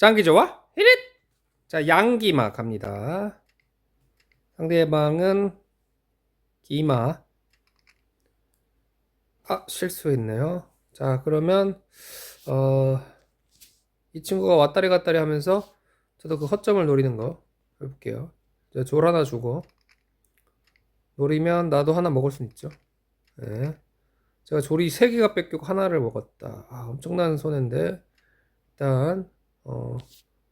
짱기 좋아? 히릿! 자, 양기마 갑니다. 상대방은 기마. 아, 실수했네요. 자, 그러면, 어, 이 친구가 왔다리 갔다리 하면서 저도 그 허점을 노리는 거 해볼게요. 이제 졸 하나 주고, 노리면 나도 하나 먹을 수 있죠. 네. 제가 조리 3개가 뺏기고 하나를 먹었다. 아, 엄청난 손해인데, 일단, 어,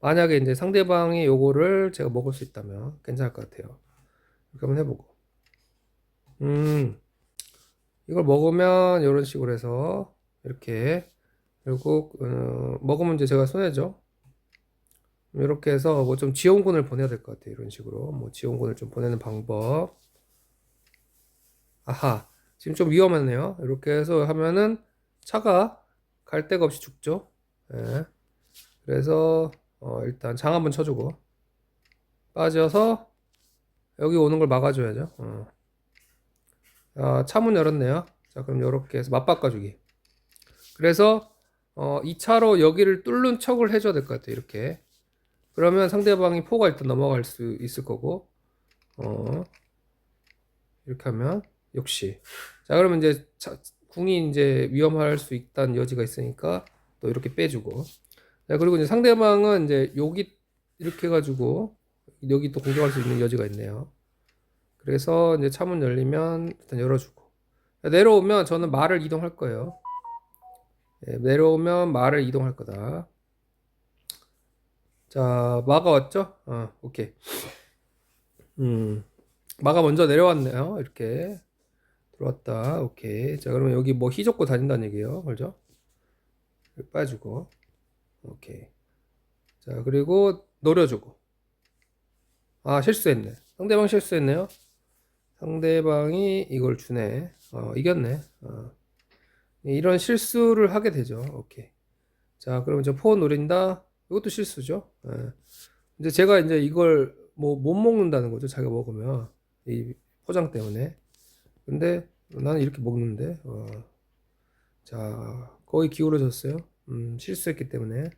만약에 이제 상대방이 요거를 제가 먹을 수 있다면 괜찮을 것 같아요. 이렇게 한번 해보고. 음, 이걸 먹으면 이런 식으로 해서 이렇게 결국 어, 먹으면 이제 제가 손해죠. 이렇게 해서 뭐 좀 지원군을 보내야 될 것 같아요. 이런 식으로 뭐 지원군을 좀 보내는 방법. 아하, 지금 좀 위험하네요. 이렇게 해서 하면은 차가 갈 데가 없이 죽죠. 예. 그래서 어, 일단 장 한번 쳐주고 빠져서 여기 오는 걸 막아줘야죠. 어. 아, 차문 열었네요. 자, 그럼 이렇게 해서 맞바꿔주기. 그래서 어, 이 차로 여기를 뚫는 척을 해줘야 될 것 같아요. 이렇게. 그러면 상대방이 포가 일단 넘어갈 수 있을 거고, 어, 이렇게 하면 역시. 자, 그러면 이제 차, 궁이 이제 위험할 수 있다는 여지가 있으니까 또 이렇게 빼주고. 자, 그리고 이제 상대방은 이제 여기 이렇게 해가지고 여기 또 공격할 수 있는 여지가 있네요. 그래서 이제 차문 열리면 일단 열어주고 내려오면 저는 말을 이동할 거예요. 예, 내려오면 말을 이동할 거다. 자, 마가 왔죠? 어, 오케이. 음, 마가 먼저 내려왔네요. 이렇게 들어왔다. 오케이. 자, 그러면 여기 뭐 희족고 다닌다는 얘기예요. 그죠? 빠지고. 오케이. 자, 그리고 노려주고. 아, 실수했네. 상대방 실수했네요. 상대방이 이걸 주네. 어, 이겼네. 어. 이런 실수를 하게 되죠. 오케이. 자, 그럼 이제 포 노린다. 이것도 실수죠. 예. 이제 제가 이제 이걸 뭐 못 먹는다는 거죠. 자기가 먹으면 이 포장 때문에. 근데 나는 이렇게 먹는데. 어. 자, 거의 기울어졌어요. 음, 실수했기 때문에.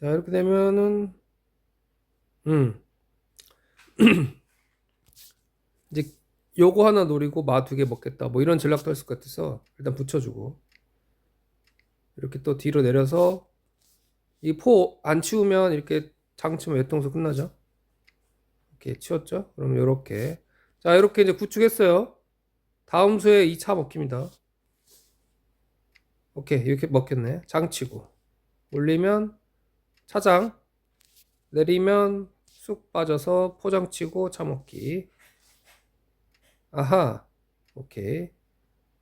자, 이렇게 되면은 음. 이제 요거 하나 노리고 마 두 개 먹겠다. 뭐 이런 전략도 할수 같아서 일단 붙여주고 이렇게 또 뒤로 내려서 이 포 안 치우면 이렇게 장 치면 외통수 끝나죠. 이렇게 치웠죠. 그럼 요렇게 자 이렇게 이제 구축했어요. 다음 수에 2차 먹힙니다. 오케이 이렇게 먹겠네. 장 치고 올리면 차장 내리면 쑥 빠져서 포장 치고 차 먹기. 아하, 오케이.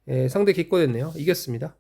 예, 상대 기권했네요. 이겼습니다.